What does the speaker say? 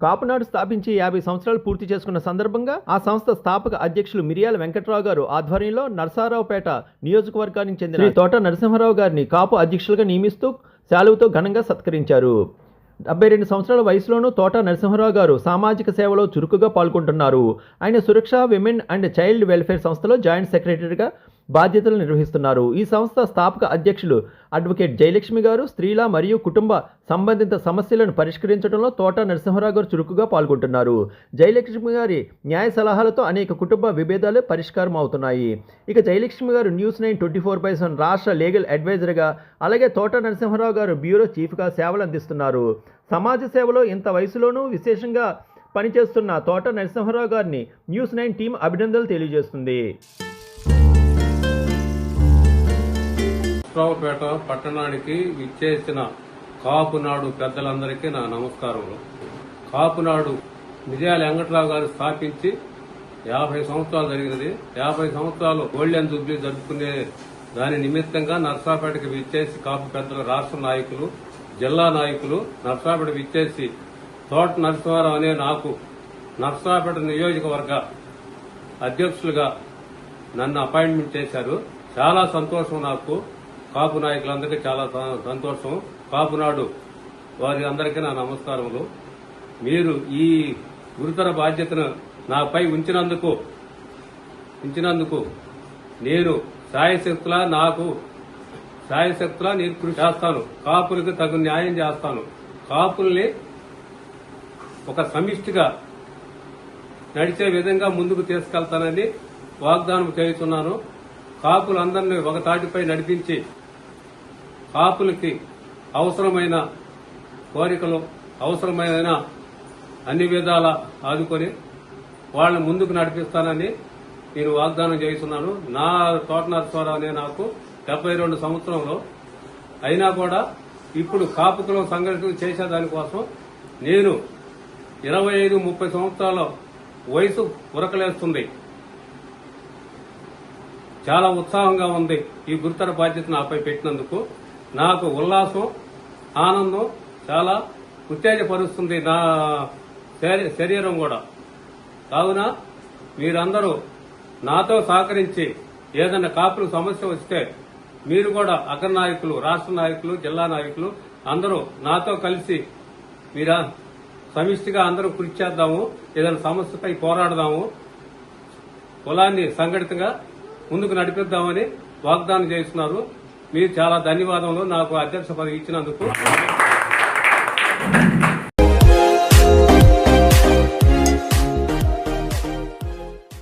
కాపునాడు స్థాపించి యాభై సంవత్సరాలు పూర్తి చేసుకున్న సందర్భంగా ఆ సంస్థ స్థాపక అధ్యక్షులు మిరియాల వెంకట్రావు గారు ఆధ్వర్యంలో నరసారావుపేట నియోజకవర్గానికి చెందిన తోట నరసింహారావు గారిని కాపు అధ్యక్షులుగా నియమిస్తూ శాలువుతో ఘనంగా సత్కరించారు. డెబ్బై రెండు సంవత్సరాల వయసులోనూ తోట నరసింహారావు గారు సామాజిక సేవలో చురుకుగా పాల్గొంటున్నారు. ఆయన Suraksha women and child welfare సంస్థలో జాయింట్ సెక్రటరీగా బాధ్యతలు నిర్వహిస్తున్నారు. ఈ సంస్థ స్థాపక అధ్యక్షులు అడ్వకేట్ జయలక్ష్మి గారు స్త్రీల మరియు కుటుంబ సంబంధిత సమస్యలను పరిష్కరించడంలో తోట నరసింహారావు గారు చురుకుగా పాల్గొంటున్నారు. జయలక్ష్మి గారి న్యాయ సలహాలతో అనేక కుటుంబ విభేదాలు పరిష్కారం అవుతున్నాయి. ఇక జయలక్ష్మి గారు news nine twenty four by seven రాష్ట్ర లీగల్ అడ్వైజర్గా అలాగే తోట నరసింహారావు గారు బ్యూరో చీఫ్గా సేవలు అందిస్తున్నారు. సమాజ సేవలో ఇంత వయసులోనూ విశేషంగా పనిచేస్తున్న తోట నరసింహారావు గారిని న్యూస్ నైన్ టీం అభినందనలు తెలియజేస్తుంది. నరసరావుపేట పట్టణానికి విచ్చేసిన కాపునాడు పెద్దలందరికీ నా నమస్కారములు. కాపునాడు విజయాల వెంకట్రావు గారు స్థాపించి యాభై సంవత్సరాలు జరిగినది. యాభై సంవత్సరాలు గోల్డెన్ జూబ్లీ జరుపుకునే దాని నిమిత్తంగా నర్సాపేటకి విచ్చేసి కాపు పెద్దలు రాష్ట్ర నాయకులు జిల్లా నాయకులు నర్సాపేట విచ్చేసి తోట నరసింహారావు అనే నాకు నర్సాపేట నియోజకవర్గ అధ్యక్షులుగా నన్ను అపాయింట్మెంట్ చేశారు. చాలా సంతోషం నాకు. కాపు నాయకులందరికీ చాలా స- సంతోషం. కాపునాడు వారి అందరికీ నా నమస్కారములు. మీరు ఈ గురుతర బాధ్యతను నాపై ఉంచినందుకు ఉంచినందుకు నేను సాయశక్తులా నాకు సాయశక్తులా నేను కృషి చేస్తాను. కాపులకు తగు న్యాయం చేస్తాను. కాపుల్ని ఒక సమిష్టిగా నడిచే విధంగా ముందుకు తీసుకెళ్తానని వాగ్దానం చేస్తున్నాను కాపులందరినీ ఒక తాటిపై నడిపించి కాపులకి అవసరమైన కోరికలు అవసరమైన అన్ని విధాల ఆదుకొని వాళ్ళని ముందుకు నడిపిస్తానని నేను వాగ్దానం చేస్తున్నాను నా తోట నరసింహారావు అనే నాకు డెబ్బై రెండు సంవత్సరంలో అయినా కూడా ఇప్పుడు కాపుకులం సంఘటన చేసేదానికోసం నేను ఇరవై ఐదు ముప్పై సంవత్సరాల వయసు ఉరకలేస్తుంది. చాలా ఉత్సాహంగా ఉంది ఈ గురుతర బాధ్యత నాపై పెట్టినందుకు. నాకు ఉల్లాసం ఆనందం చాలా ఉత్తేజపరుస్తుంది నా శరీరం కూడా. కావున మీరందరూ నాతో సహకరించి ఏదైనా కాపులు సమస్య వస్తే మీరు కూడా అగ్ర నాయకులు రాష్ట్ర నాయకులు జిల్లా నాయకులు అందరూ నాతో కలిసి మీరా సమిష్టిగా అందరూ కృషి చేద్దాము ఏదైనా సమస్యపై పోరాడదాము కులాన్ని సంఘటితంగా ముందుకు నడిపిద్దామని వాగ్దానం చేస్తున్నారు. మీరు చాలా ధన్యవాదములు నాకు అధ్యక్ష పదవి ఇచ్చినందుకు.